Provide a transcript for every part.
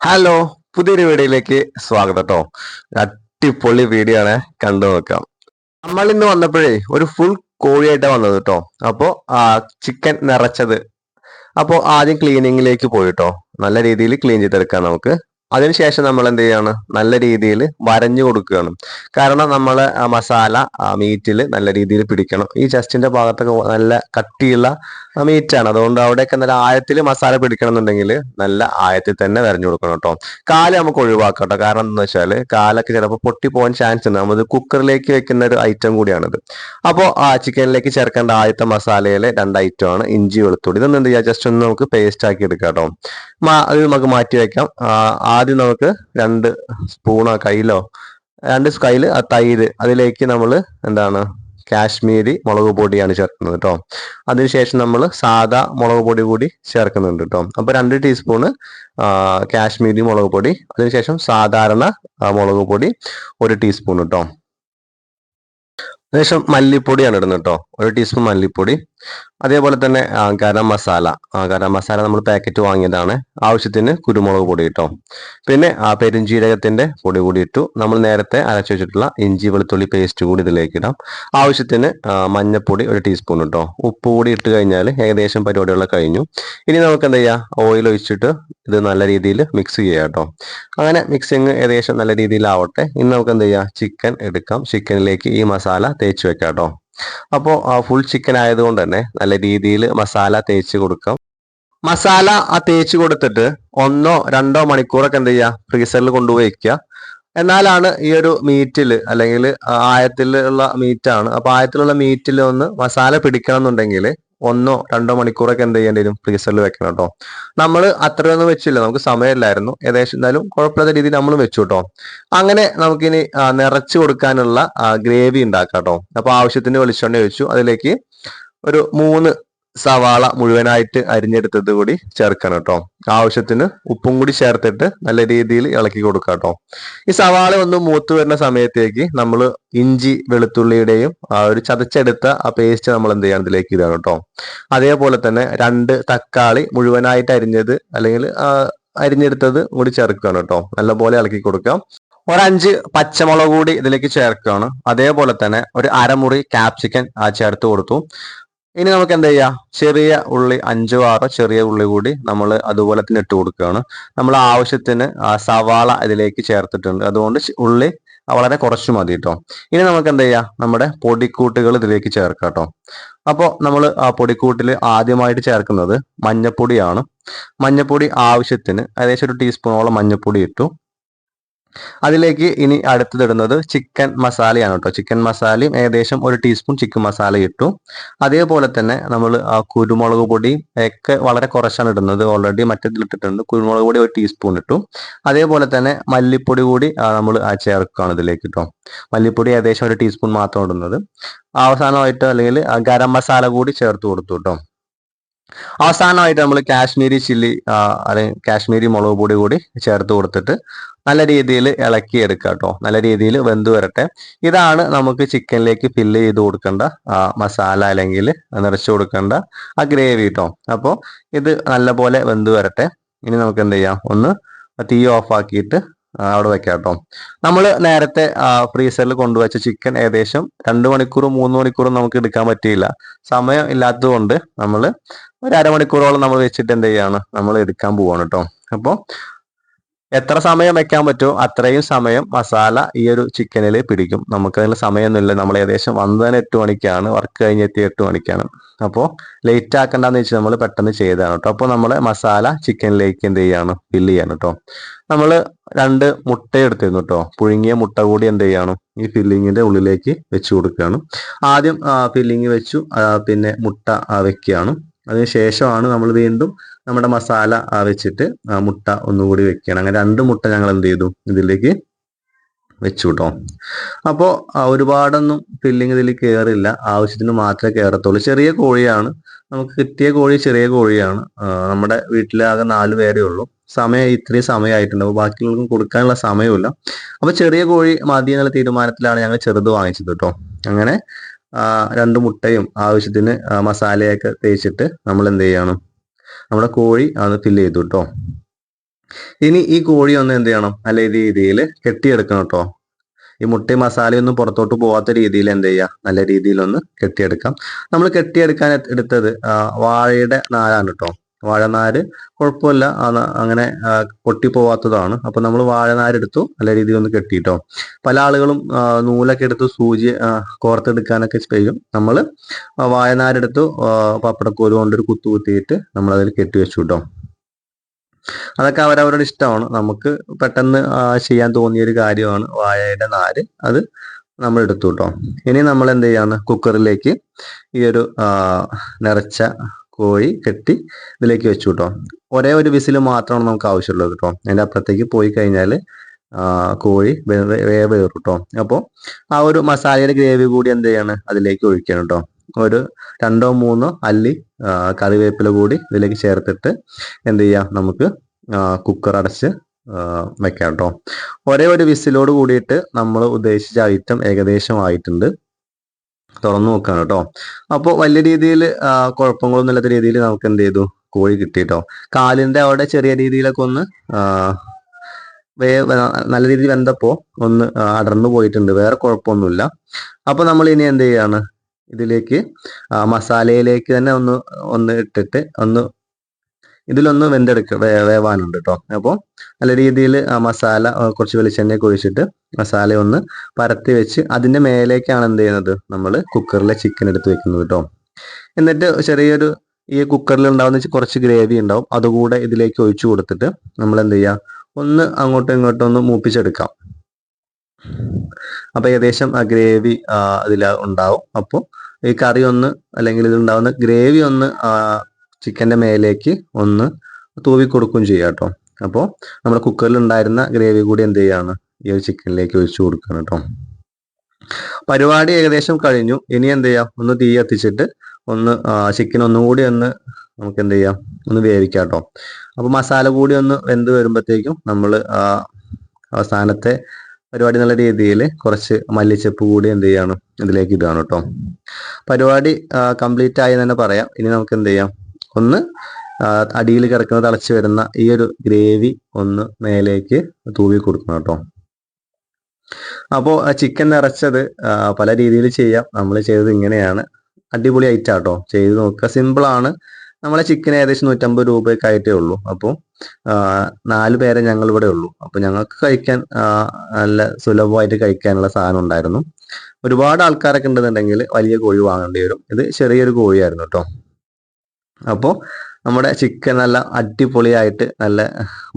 Hello പുതിയൊരു വീഡിയോയിലേക്ക് സ്വാഗതം കേട്ടോ അടിപൊളി വീഡിയോ ആണ് കണ്ടു നോക്കാം. നമ്മൾ ഇന്ന് വന്നപ്പോഴേ ഒരു ഫുൾ കോഴിയായിട്ടാണ് വന്നത് കേട്ടോ അപ്പോ ആ ചിക്കൻ നിറച്ചത്. അപ്പോ ആദ്യം ക്ലീനിങ്ങിലേക്ക് പോയിട്ടോ നല്ല രീതിയിൽ ക്ലീൻ ചെയ്തെടുക്കാം നമുക്ക്. അതിനുശേഷം നമ്മൾ എന്ത് ചെയ്യാണ് നല്ല രീതിയിൽ വരഞ്ഞു കൊടുക്കുകയാണ്. കാരണം നമ്മൾ മസാല മീറ്റിൽ നല്ല രീതിയിൽ പിടിക്കണം. ഈ ചെസ്റ്റിന്റെ ഭാഗത്തൊക്കെ നല്ല കട്ടിയുള്ള മീറ്റാണ്. അതുകൊണ്ട് അവിടെയൊക്കെ നല്ല ആഴത്തിൽ മസാല പിടിക്കണം എന്നുണ്ടെങ്കിൽ നല്ല ആഴത്തിൽ തന്നെ വരഞ്ഞു കൊടുക്കണം കേട്ടോ. കാൽ നമുക്ക് ഒഴിവാക്കാം കേട്ടോ. കാരണം എന്താണെന്ന് വെച്ചാൽ കാലൊക്കെ ചിലപ്പോൾ പൊട്ടിപ്പോകാൻ ചാൻസ് ഉണ്ട്. നമ്മൾ കുക്കറിലേക്ക് വെക്കുന്ന ഒരു ഐറ്റം കൂടിയാണിത്. അപ്പോൾ ആ ചിക്കനിലേക്ക് ചേർക്കേണ്ട ആദ്യത്തെ മസാലയിലെ രണ്ട് ഐറ്റം ആണ് ഇഞ്ചി വെളുത്തുള്ളി. ഇതൊന്നും എന്ത് ചെയ്യുക ജസ്റ്റ് ഒന്ന് നമുക്ക് പേസ്റ്റ് ആക്കി എടുക്കാം കേട്ടോ. അത് നമുക്ക് മാറ്റി വെക്കാം. ആദ്യം നമുക്ക് രണ്ട് സ്പൂണോ കയ്യിലോ രണ്ട് കയ്യിൽ ആ തൈര് അതിലേക്ക് നമ്മൾ എന്താണ് കാശ്മീരി മുളക് പൊടിയാണ് ചേർക്കുന്നത് കേട്ടോ അതിനുശേഷം നമ്മൾ സാദാ മുളക് പൊടി കൂടി ചേർക്കുന്നുണ്ട് കേട്ടോ അപ്പോൾ രണ്ട് ടീസ്പൂണ് കാശ്മീരി മുളക് പൊടി അതിനുശേഷം സാധാരണ മുളക് പൊടി ഒരു ടീസ്പൂൺ കേട്ടോ ശേഷം മല്ലിപ്പൊടിയാണ് ഇടുന്നത് കേട്ടോ ഒരു ടീസ്പൂൺ മല്ലിപ്പൊടി. അതേപോലെ തന്നെ ഗരം മസാല. ഗരം മസാല നമ്മൾ പാക്കറ്റ് വാങ്ങിയതാണ്. ആവശ്യത്തിന് കുരുമുളക് പൊടി ഇട്ടോ. പിന്നെ ആ പെരുംജീരകത്തിന്റെ പൊടി കൂടി ഇട്ടു. നമ്മൾ നേരത്തെ അരച്ചു വെച്ചിട്ടുള്ള ഇഞ്ചി വെളുത്തുള്ളി പേസ്റ്റ് കൂടി ഇതിലേക്ക് ഇടാം. ആവശ്യത്തിന് മഞ്ഞപ്പൊടി ഒരു ടീസ്പൂൺ ഇട്ടോ. ഉപ്പ് കൂടി ഇട്ട് കഴിഞ്ഞാൽ ഏകദേശം പരിപാടികളൊക്കെ കഴിഞ്ഞു. ഇനി നമുക്ക് എന്താ ചെയ്യാം? ഓയിൽ ഒഴിച്ചിട്ട് ഇത് നല്ല രീതിയിൽ മിക്സ് ചെയ്യാം കേട്ടോ. അങ്ങനെ മിക്സിങ് ഏകദേശം നല്ല രീതിയിലാവട്ടെ. ഇനി നമുക്ക് എന്ത് ചെയ്യാം? ചിക്കൻ എടുക്കാം. ചിക്കനിലേക്ക് ഈ മസാല തേച്ച് വെക്കാം കേട്ടോ. അപ്പോൾ ഫുൾ ചിക്കൻ ആയതുകൊണ്ട് തന്നെ നല്ല രീതിയിൽ മസാല തേച്ച് കൊടുക്കാം. മസാല ആ തേച്ച് കൊടുത്തിട്ട് ഒന്നോ രണ്ടോ മണിക്കൂറൊക്കെ എന്ത് ചെയ്യുക ഫ്രീസറിൽ കൊണ്ടുപോയി വയ്ക്കുക എന്നാലാണ് ഈ ഒരു മീറ്റിൽ അല്ലെങ്കിൽ ആയത്തിലുള്ള മീറ്റാണ് അപ്പൊ ആയത്തിലുള്ള മീറ്റിൽ ഒന്ന് മസാല പിടിക്കണം എന്നുണ്ടെങ്കിൽ ഒന്നോ രണ്ടോ മണിക്കൂറൊക്കെ എന്ത് ചെയ്യേണ്ടി വരും? ഫ്രീസറിൽ വെക്കണം കേട്ടോ നമ്മൾ അത്രയൊന്നും വെച്ചില്ല. നമുക്ക് സമയമില്ലായിരുന്നു. ഏകദേശം എന്തായാലും കുഴപ്പമില്ലാത്ത രീതിയിൽ നമ്മൾ വെച്ചു കേട്ടോ അങ്ങനെ നമുക്കിനി നിറച്ചു കൊടുക്കാനുള്ള ഗ്രേവി ഉണ്ടാക്കാം കേട്ടോ അപ്പൊ ആവശ്യത്തിന് വെളിച്ചെണ്ണ വെച്ചു അതിലേക്ക് ഒരു മൂന്ന് സവാള മുഴുവനായിട്ട് അരിഞ്ഞെടുത്തത് കൂടി ചേർക്കണം കേട്ടോ. ആവശ്യത്തിന് ഉപ്പും കൂടി ചേർത്തിട്ട് നല്ല രീതിയിൽ ഇളക്കി കൊടുക്കാം കേട്ടോ. ഈ സവാള ഒന്ന് മൂത്ത് വരുന്ന സമയത്തേക്ക് നമ്മൾ ഇഞ്ചി വെളുത്തുള്ളിയുടെയും ആ ഒരു ചതച്ചെടുത്ത ആ പേസ്റ്റ് നമ്മൾ എന്ത് ചെയ്യണം? ഇതിലേക്ക് ഇതാണ് കേട്ടോ. അതേപോലെ തന്നെ രണ്ട് തക്കാളി മുഴുവനായിട്ട് അരിഞ്ഞത് അല്ലെങ്കിൽ അരിഞ്ഞെടുത്തത് കൂടി ചേർക്കുകയാണ് കേട്ടോ. നല്ലപോലെ ഇളക്കി കൊടുക്കാം. ഒരഞ്ച് പച്ചമുളക് കൂടി ഇതിലേക്ക് ചേർക്കുകയാണ്. അതേപോലെ തന്നെ ഒരു അരമുറി ക്യാപ്സിക്കൻ ചേർത്ത് കൊടുത്തു. ഇനി നമുക്ക് എന്താ ചെയ്യാം? ചെറിയ ഉള്ളി അഞ്ചോ ആറോ ചെറിയ ഉള്ളി കൂടി നമ്മൾ അതുപോലെ തന്നെ ഇട്ട് കൊടുക്കുകയാണ്. നമ്മൾ ആവശ്യത്തിന് സവാള ഇതിലേക്ക് ചേർത്തിട്ടുണ്ട്. അതുകൊണ്ട് ഉള്ളി വളരെ കുറച്ച് മതി കേട്ടോ ഇനി നമുക്ക് എന്താ ചെയ്യാം? നമ്മുടെ പൊടിക്കൂട്ടുകൾ ഇതിലേക്ക് ചേർക്കാം കേട്ടോ അപ്പോൾ നമ്മൾ ആ പൊടിക്കൂട്ടിൽ ആദ്യമായിട്ട് ചേർക്കുന്നത് മഞ്ഞപ്പൊടിയാണ്. മഞ്ഞപ്പൊടി ആവശ്യത്തിന് ഏകദേശം ഒരു ടീസ്പൂണോളം മഞ്ഞപ്പൊടി ഇട്ടു. അതിലേക്ക് ഇനി അടുത്തതിടുന്നത് ചിക്കൻ മസാലയാണ് കേട്ടോ. ചിക്കൻ മസാലയും ഏകദേശം ഒരു ടീസ്പൂൺ ചിക്കൻ മസാല ഇട്ടു. അതേപോലെ തന്നെ നമ്മൾ കുരുമുളക് പൊടി ഒക്കെ വളരെ കുറച്ചാണ് ഇടുന്നത്. ഓൾറെഡി മറ്റേതിൽ ഇട്ടിട്ടുണ്ട്. കുരുമുളക് പൊടി ഒരു ടീസ്പൂൺ ഇട്ടു. അതേപോലെ തന്നെ മല്ലിപ്പൊടി കൂടി നമ്മൾ ചേർക്കുകയാണ് ഇതിലേക്ക് കേട്ടോ. മല്ലിപ്പൊടി ഏകദേശം ഒരു ടീസ്പൂൺ മാത്രം ഇടുന്നത്. അവസാനമായിട്ട് അല്ലെങ്കിൽ ഗരം മസാല കൂടി ചേർത്ത് കൊടുത്തു കേട്ടോ. അവസാനമായിട്ട് നമ്മൾ കാശ്മീരി ചില്ലി അല്ലെങ്കിൽ കാശ്മീരി മുളക് പൊടി കൂടി ചേർത്ത് കൊടുത്തിട്ട് നല്ല രീതിയിൽ ഇളക്കി എടുക്കുക കേട്ടോ നല്ല രീതിയിൽ വെന്ത് വരട്ടെ. ഇതാണ് നമുക്ക് ചിക്കനിലേക്ക് ഫില്ല് ചെയ്ത് കൊടുക്കേണ്ട മസാല അല്ലെങ്കിൽ നിറച്ചു കൊടുക്കേണ്ട ആ ഗ്രേവി കേട്ടോ അപ്പോൾ ഇത് നല്ലപോലെ വെന്ത് വരട്ടെ. ഇനി നമുക്ക് എന്ത് ചെയ്യാം? ഒന്ന് തീ ഓഫ് ആക്കിയിട്ട് അവിടെ വെക്കാം കേട്ടോ. നമ്മൾ നേരത്തെ ഫ്രീസറിൽ കൊണ്ടുവച്ച ചിക്കൻ ഏകദേശം രണ്ട് മണിക്കൂറും മൂന്ന് മണിക്കൂറും നമുക്ക് എടുക്കാൻ പറ്റിയില്ല. സമയം ഇല്ലാത്തതുകൊണ്ട് നമ്മൾ ഒരു അരമണിക്കൂറോളം നമ്മൾ വെച്ചിട്ട് എന്ത് ചെയ്യാണ്? നമ്മൾ എടുക്കാൻ പോവാണ് കേട്ടോ. അപ്പോൾ എത്ര സമയം വെക്കാൻ പറ്റുമോ അത്രയും സമയം മസാല ഈ ഒരു ചിക്കനിൽ പിടിക്കും. നമുക്ക് അതിന് സമയമൊന്നുമില്ല. നമ്മൾ ഏകദേശം വന്നതിന് എട്ട് മണിക്കാണ്. വർക്ക് കഴിഞ്ഞ് എത്തി എട്ട് മണിക്കാണ്. അപ്പോൾ ലേറ്റ് ആക്കണ്ടെന്ന് വെച്ചാൽ നമ്മൾ പെട്ടെന്ന് ചെയ്തതാണ് കേട്ടോ അപ്പോൾ നമ്മൾ മസാല ചിക്കനിലേക്ക് എന്ത് ചെയ്യാണ്? ഫില്ല് ചെയ്യാണ് കേട്ടോ നമ്മൾ രണ്ട് മുട്ട എടുത്തിരുന്നു കേട്ടോ പുഴുങ്ങിയ മുട്ട കൂടി എന്ത് ചെയ്യാണ്? ഈ ഫില്ലിങ്ങിന്റെ ഉള്ളിലേക്ക് വെച്ച് കൊടുക്കുകയാണ്. ആദ്യം ഫില്ലിങ് വെച്ചു. പിന്നെ മുട്ട വെക്കുകയാണ്. അതിനുശേഷമാണ് നമ്മൾ വീണ്ടും നമ്മുടെ മസാല വെച്ചിട്ട് മുട്ട ഒന്നുകൂടി വെക്കണം അങ്ങനെ രണ്ട് മുട്ട ഞങ്ങൾ എന്ത് ചെയ്തു? ഇതിലേക്ക് വെച്ചു കേട്ടോ അപ്പോൾ ഒരുപാടൊന്നും ഫില്ലിങ് ഇതിൽ കയറില്ല ആവശ്യത്തിന് മാത്രമേ കയറത്തുള്ളൂ ചെറിയ കോഴിയാണ്. നമുക്ക് കിട്ടിയ കോഴി ചെറിയ കോഴിയാണ്. നമ്മുടെ വീട്ടിലാകെ നാല് പേരേ ഉള്ളൂ. സമയം ഇത്രയും സമയമായിട്ടുണ്ട്. അപ്പോൾ ബാക്കിയുള്ളവർക്കും കൊടുക്കാനുള്ള സമയമില്ല അപ്പോൾ ചെറിയ കോഴി മതി എന്നുള്ള തീരുമാനത്തിലാണ് ഞങ്ങൾ ചെറുത് വാങ്ങിച്ചത് കേട്ടോ അങ്ങനെ രണ്ട് മുട്ടയും ആവശ്യത്തിന് മസാലയൊക്കെ തേച്ചിട്ട് നമ്മൾ എന്ത് ചെയ്യണം? നമ്മുടെ കോഴി ആണ് ഫില്ല് ചെയ്തു കേട്ടോ ഇനി ഈ കോഴി ഒന്ന് എന്ത് ചെയ്യണം? നല്ല രീതിയിൽ കെട്ടിയെടുക്കണം കേട്ടോ ഈ മുട്ടയും മസാലയൊന്നും പുറത്തോട്ട് പോകാത്ത രീതിയിൽ എന്ത് ചെയ്യുക? നല്ല രീതിയിൽ ഒന്ന് കെട്ടിയെടുക്കാം. നമ്മൾ കെട്ടിയെടുക്കാൻ എടുത്തത് വാഴയുടെ നാരാണ് കേട്ടോ വാഴനാര് കുഴപ്പമില്ല. അങ്ങനെ പൊട്ടിപ്പോവാത്തതാണ്. അപ്പൊ നമ്മൾ വാഴനാര് എടുത്തു നല്ല രീതിയിൽ ഒന്ന് കെട്ടിയിട്ടോ പല ആളുകളും നൂലൊക്കെ എടുത്ത് സൂചി കോർത്തെടുക്കാനൊക്കെ ചെയ്യും. നമ്മൾ വാഴനാരെടുത്തു പപ്പടക്കോൽ കൊണ്ടൊരു കുത്തു കുത്തിയിട്ട് നമ്മൾ അതിൽ കെട്ടി വെച്ചു കേട്ടോ അതൊക്കെ അവരവരുടെ ഇഷ്ടമാണ്. നമുക്ക് പെട്ടെന്ന് ചെയ്യാൻ തോന്നിയ ഒരു കാര്യമാണ് വാഴയുടെ നാര്. അത് നമ്മൾ എടുത്തു കേട്ടോ ഇനി നമ്മൾ എന്ത് ചെയ്യാന്ന് കുക്കറിലേക്ക് ഈ ഒരു നിറച്ച കോഴി കെട്ടി ഇതിലേക്ക് വെച്ചു കേട്ടോ ഒരേ ഒരു വിസിൽ മാത്രമാണ് നമുക്ക് ആവശ്യമുള്ളത് കേട്ടോ അതിന്റെ അപ്പുറത്തേക്ക് പോയി കഴിഞ്ഞാൽ കോഴി വേവ് കയറും കേട്ടോ അപ്പോൾ ആ ഒരു മസാലയുടെ ഗ്രേവി കൂടി എന്ത് ചെയ്യാണ്? അതിലേക്ക് ഒഴിക്കണം കേട്ടോ ഒരു രണ്ടോ മൂന്നോ അല്ലി കറിവേപ്പില കൂടി ഇതിലേക്ക് ചേർത്തിട്ട് എന്ത് ചെയ്യാം? നമുക്ക് കുക്കർ അടച്ച് വെക്കാം കേട്ടോ ഒരേ ഒരു വിസിലോട് കൂടിയിട്ട് നമ്മൾ ഉദ്ദേശിച്ച ഐറ്റം ഏകദേശം ആയിട്ടുണ്ട്. തുറന്നു നോക്കാണ് കേട്ടോ അപ്പോൾ വലിയ രീതിയിൽ കുഴപ്പങ്ങളൊന്നും ഇല്ലാത്ത രീതിയിൽ നമുക്ക് എന്ത് ചെയ്തു? കോഴി കിട്ടിട്ടോ കാലിന്റെ അവിടെ ചെറിയ രീതിയിലൊക്കെ ഒന്ന് വേ നല്ല രീതിയിൽ വെന്തപ്പോൾ ഒന്ന് അടർന്നു പോയിട്ടുണ്ട്. വേറെ കുഴപ്പമൊന്നുമില്ല. അപ്പോൾ നമ്മൾ ഇനി എന്ത് ചെയ്യാണ്? ഇതിലേക്ക് മസാലയിലേക്ക് തന്നെ ഒന്ന് ഒന്ന് ഇട്ടിട്ട് ഒന്ന് ഇതിലൊന്ന് വെന്തെടുക്ക വേവാനുണ്ട് കേട്ടോ അപ്പോൾ നല്ല രീതിയിൽ ആ മസാല കുറച്ച് വെളിച്ചെണ്ണയൊക്കെ ഒഴിച്ചിട്ട് മസാല ഒന്ന് പരത്തി വെച്ച് അതിന്റെ മേലേക്കാണ് എന്ത് ചെയ്യുന്നത്? നമ്മൾ കുക്കറിലെ ചിക്കൻ എടുത്ത് വെക്കുന്നത് കേട്ടോ എന്നിട്ട് ചെറിയൊരു ഈ കുക്കറിൽ ഉണ്ടാവുന്ന കുറച്ച് ഗ്രേവി ഉണ്ടാവും. അതുകൂടെ ഇതിലേക്ക് ഒഴിച്ചു കൊടുത്തിട്ട് നമ്മൾ എന്ത് ചെയ്യുക ഒന്ന് അങ്ങോട്ടും ഇങ്ങോട്ടും ഒന്ന് മൂപ്പിച്ചെടുക്കാം. അപ്പൊ ഏകദേശം ആ ഗ്രേവി അതിൽ ഉണ്ടാവും. അപ്പോൾ ഈ കറി ഒന്ന് അല്ലെങ്കിൽ ഇതിലുണ്ടാവുന്ന ഗ്രേവി ഒന്ന് ചിക്കന്റെ മേലേക്ക് ഒന്ന് തൂവി കൊടുക്കുകയും ചെയ്യാം കേട്ടോ. അപ്പോൾ നമ്മുടെ കുക്കറിൽ ഉണ്ടായിരുന്ന ഗ്രേവി കൂടി എന്ത് ചെയ്യാണ്? ഈ ഒരു ചിക്കനിലേക്ക് ഒഴിച്ചു കൊടുക്കണം കേട്ടോ. പരിപാടി ഏകദേശം കഴിഞ്ഞു. ഇനി എന്ത് ചെയ്യാം? ഒന്ന് തീ കത്തിച്ചിട്ട് ഒന്ന് ചിക്കൻ ഒന്നുകൂടി ഒന്ന് നമുക്ക് എന്ത് ചെയ്യാം? ഒന്ന് വേവിക്കാം കേട്ടോ. അപ്പൊ മസാല കൂടി ഒന്ന് വെന്ത് വരുമ്പോഴത്തേക്കും നമ്മൾ അവസാനത്തെ പരിപാടി നല്ല രീതിയിൽ കുറച്ച് മല്ലിച്ചപ്പ് കൂടി എന്ത് ചെയ്യാണ്? ഇതിലേക്ക് ഇടുകയാണ് കേട്ടോ. പരിപാടി കംപ്ലീറ്റ് ആയി തന്നെ പറയാം. ഇനി നമുക്ക് എന്ത് ചെയ്യാം? ഒന്ന് അടിയിൽ കിടക്കുന്ന തിളച്ച് വരുന്ന ഈ ഒരു ഗ്രേവി ഒന്ന് മേലേക്ക് തൂവി കൊടുക്കണം കേട്ടോ. അപ്പോൾ ചിക്കൻ നിറച്ചത് പല രീതിയിൽ ചെയ്യാം. നമ്മൾ ചെയ്തത് ഇങ്ങനെയാണ്. അടിപൊളി ഐറ്റം കേട്ടോ. ചെയ്ത് നോക്കുക. സിമ്പിൾ ആണ്. നമ്മളെ ചിക്കൻ ഏകദേശം നൂറ്റമ്പത് രൂപയൊക്കെ ആയിട്ടേ ഉള്ളൂ. അപ്പോൾ നാല് പേരെ ഞങ്ങൾ ഇവിടെ ഉള്ളൂ. അപ്പോൾ ഞങ്ങൾക്ക് കഴിക്കാൻ നല്ല സുലഭമായിട്ട് കഴിക്കാനുള്ള സാധനം ഉണ്ടായിരുന്നു. ഒരുപാട് ആൾക്കാരൊക്കെ ഉണ്ടെന്നുണ്ടെങ്കിൽ വലിയ കോഴി വാങ്ങേണ്ടി വരും. ഇത് ചെറിയൊരു കോഴിയായിരുന്നു കേട്ടോ. അപ്പോൾ നമ്മുടെ ചിക്കൻ നല്ല അടിപൊളിയായിട്ട് നല്ല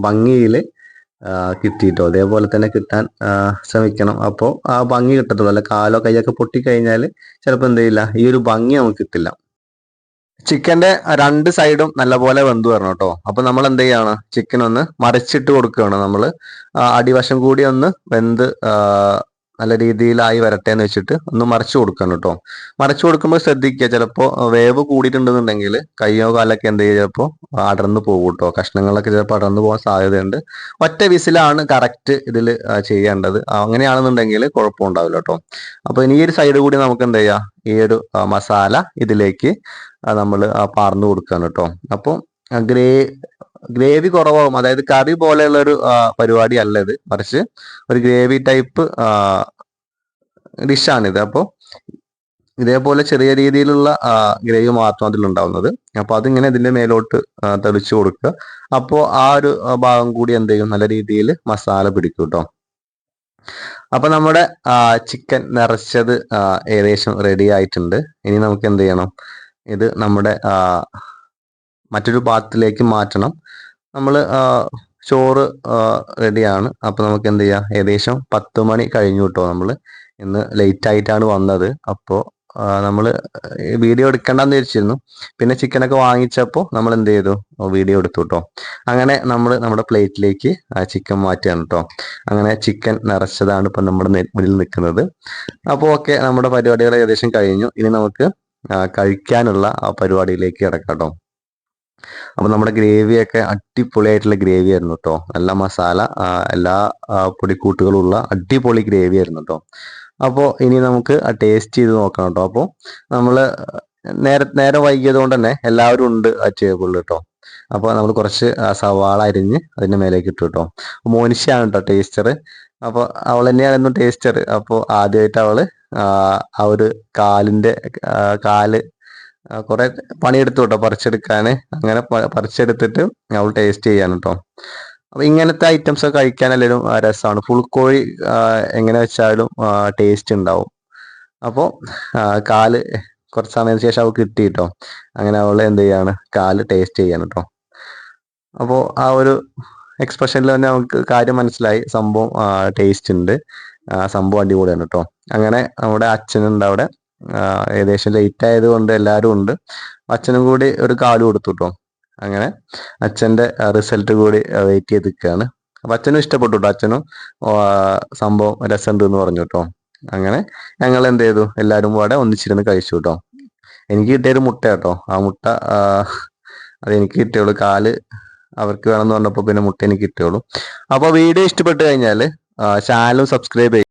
ഭംഗിയിൽ കിട്ടിയിട്ടോ? അതേപോലെ തന്നെ കിട്ടാൻ ശ്രമിക്കണം. അപ്പോൾ ആ ഭംഗി കിട്ടത്തുള്ളൂ. അല്ല കാലോ കൈയൊക്കെ പൊട്ടിക്കഴിഞ്ഞാൽ ചിലപ്പോൾ എന്ത് ചെയ്യില്ല ഈ ഒരു ഭംഗി നമുക്ക് കിട്ടില്ല. ചിക്കന്റെ രണ്ട് സൈഡും നല്ലപോലെ വെന്ത് വരണം കേട്ടോ. അപ്പൊ നമ്മൾ എന്ത് ചെയ്യാണ് ചിക്കൻ ഒന്ന് മറിച്ചിട്ട് കൊടുക്കുകയാണ് നമ്മൾ അടിവശം കൂടി ഒന്ന് വെന്ത് നല്ല രീതിയിലായി വരട്ടെ എന്ന് വെച്ചിട്ട് ഒന്ന് മറിച്ചു കൊടുക്കണം കേട്ടോ. മറിച്ചു കൊടുക്കുമ്പോൾ ശ്രദ്ധിക്കുക ചിലപ്പോൾ വേവ് കൂടിയിട്ടുണ്ടെന്നുണ്ടെങ്കിൽ കയ്യോ കാലൊക്കെ എന്ത് ചെയ്യുക ചിലപ്പോൾ അടർന്നു പോകും കേട്ടോ. കഷ്ണങ്ങളൊക്കെ ചിലപ്പോൾ അടർന്നു പോകാൻ സാധ്യതയുണ്ട്. ഒറ്റ വിസിലാണ് കറക്റ്റ് ഇതിൽ ചെയ്യേണ്ടത്. അങ്ങനെയാണെന്നുണ്ടെങ്കിൽ കുഴപ്പമുണ്ടാവില്ല കേട്ടോ. അപ്പോൾ ഇനി ഈ ഒരു സൈഡ് കൂടി നമുക്ക് എന്ത് ചെയ്യാം? ഈ ഒരു മസാല ഇതിലേക്ക് നമ്മൾ പാർന്നു കൊടുക്കുകയാണ് കേട്ടോ. അപ്പോൾ ഗ്രേ ഗ്രേവി കുറവാകും അതായത് കറി പോലെയുള്ള ഒരു പരിപാടി അല്ല ഇത്. മറിച്ച് ഒരു ഗ്രേവി ടൈപ്പ് ഡിഷാണിത്. അപ്പോൾ ഇതേപോലെ ചെറിയ രീതിയിലുള്ള ഗ്രേവി മാത്രം അതിലുണ്ടാവുന്നത്. അപ്പോൾ അതിങ്ങനെ ഇതിന്റെ മേലോട്ട് തെളിച്ചു കൊടുക്കുക. അപ്പോൾ ആ ഒരു ഭാഗം കൂടി എന്ത് ചെയ്യും? നല്ല രീതിയിൽ മസാല പിടിക്കും കേട്ടോ. അപ്പൊ നമ്മുടെ ചിക്കൻ നിറച്ചത് ഏകദേശം റെഡി ആയിട്ടുണ്ട്. ഇനി നമുക്ക് എന്ത് ചെയ്യണം? ഇത് നമ്മുടെ മറ്റൊരു പാത്രത്തിലേക്ക് മാറ്റണം. നമ്മൾ ചോറ് റെഡിയാണ്. അപ്പോൾ നമുക്ക് എന്ത് ചെയ്യാം? ഏകദേശം പത്ത് മണി കഴിഞ്ഞു കേട്ടോ നമ്മൾ ഇന്ന് ലേറ്റ് ആയിട്ടാണ് വന്നത്. അപ്പോൾ നമ്മൾ വീഡിയോ എടുക്കണ്ടെന്ന് വിചാരിച്ചിരുന്നു. പിന്നെ ചിക്കനൊക്കെ വാങ്ങിച്ചപ്പോൾ നമ്മൾ എന്ത് ചെയ്തു? വീഡിയോ എടുത്തു കേട്ടോ. അങ്ങനെ നമ്മൾ നമ്മുടെ പ്ലേറ്റിലേക്ക് ചിക്കൻ മാറ്റുകയാണ് കേട്ടോ. അങ്ങനെ ചിക്കൻ നിറച്ചതാണ് ഇപ്പം നമ്മുടെ മുന്നിൽ നിൽക്കുന്നത്. അപ്പോൾ ഓക്കെ നമ്മുടെ പരിപാടികൾ ഏകദേശം കഴിഞ്ഞു. ഇനി നമുക്ക് കഴിക്കാനുള്ള പരിപാടിയിലേക്ക് കിടക്കാം കേട്ടോ. അപ്പൊ നമ്മുടെ ഗ്രേവിയൊക്കെ അടിപൊളിയായിട്ടുള്ള ഗ്രേവി ആയിരുന്നു കേട്ടോ നല്ല മസാല എല്ലാ ആ, പൊടിക്കൂട്ടുകളും ഉള്ള അടിപൊളി ഗ്രേവി ആയിരുന്നു കേട്ടോ അപ്പോൾ ഇനി നമുക്ക് ടേസ്റ്റ് ചെയ്ത് നോക്കണം കേട്ടോ അപ്പോൾ നമ്മൾ നേരെ നേരെ വൈകിയത് കൊണ്ട് തന്നെ എല്ലാവരും ഉണ്ട് ആ ടേബിളിൽ കേട്ടോ അപ്പോൾ നമ്മൾ കുറച്ച് സവാള അരിഞ്ഞ് അതിന്റെ മേലേക്ക് ഇട്ടു കേട്ടോ മോനിഷയാണ് കേട്ടോ ടേസ്റ്റർ അപ്പോൾ അവൾ തന്നെയായിരുന്നു ടേസ്റ്റർ അപ്പോൾ ആദ്യമായിട്ട് അവൾ ആ, ഒരു കാലിന്റെ കാൽ കുറെ പണിയെടുത്തു കേട്ടോ പറിച്ചെടുക്കാൻ അങ്ങനെ പറിച്ചെടുത്തിട്ട് അവൾ ടേസ്റ്റ് ചെയ്യാൻ കേട്ടോ അപ്പൊ ഇങ്ങനത്തെ ഐറ്റംസ് ഒക്കെ കഴിക്കാൻ എല്ലാവരും രസമാണ് ഫുൾ കോഴി എങ്ങനെ വെച്ചാലും ടേസ്റ്റ് ഉണ്ടാവും അപ്പോൾ കാൽ കുറച്ച് സമയത്തിന് ശേഷം അവൾ കിട്ടി കേട്ടോ അങ്ങനെ അവൾ എന്ത് ചെയ്യാണ് കാൽ ടേസ്റ്റ് ചെയ്യാൻ കേട്ടോ അപ്പോൾ ആ ഒരു എക്സ്പ്രഷനിൽ തന്നെ നമുക്ക് കാര്യം മനസ്സിലായി. സംഭവം ടേസ്റ്റ് ഉണ്ട് സംഭവം അടിപൊളിയാണ് കേട്ടോ അങ്ങനെ നമ്മുടെ അച്ഛനുണ്ട് അവിടെ. ഏകദേശം ലേറ്റ് ആയത് കൊണ്ട് എല്ലാവരും ഉണ്ട്. അച്ഛനും കൂടി ഒരു കാൽ കൊടുത്തു കേട്ടോ അങ്ങനെ അച്ഛന്റെ റിസൾട്ട് കൂടി വെയിറ്റ് ചെയ്ത് നിൽക്കുകയാണ് അപ്പൊ അച്ഛനും ഇഷ്ടപ്പെട്ടു കേട്ടോ അച്ഛനും സംഭവം രസമുണ്ട് എന്ന് പറഞ്ഞു കേട്ടോ അങ്ങനെ ഞങ്ങൾ എന്ത് ചെയ്തു? എല്ലാവരും കൂടെ ഒന്നിച്ചിരുന്ന് കഴിച്ചു കേട്ടോ എനിക്ക് കിട്ടിയൊരു മുട്ട കേട്ടോ ആ മുട്ട അതെനിക്ക് കിട്ടിയുള്ളൂ. കാൽ അവർക്ക് വേണമെന്ന് പറഞ്ഞപ്പോൾ പിന്നെ മുട്ട എനിക്ക് കിട്ടിയുള്ളൂ. അപ്പോൾ വീഡിയോ ഇഷ്ടപ്പെട്ട് കഴിഞ്ഞാൽ ചാനലും സബ്സ്ക്രൈബ്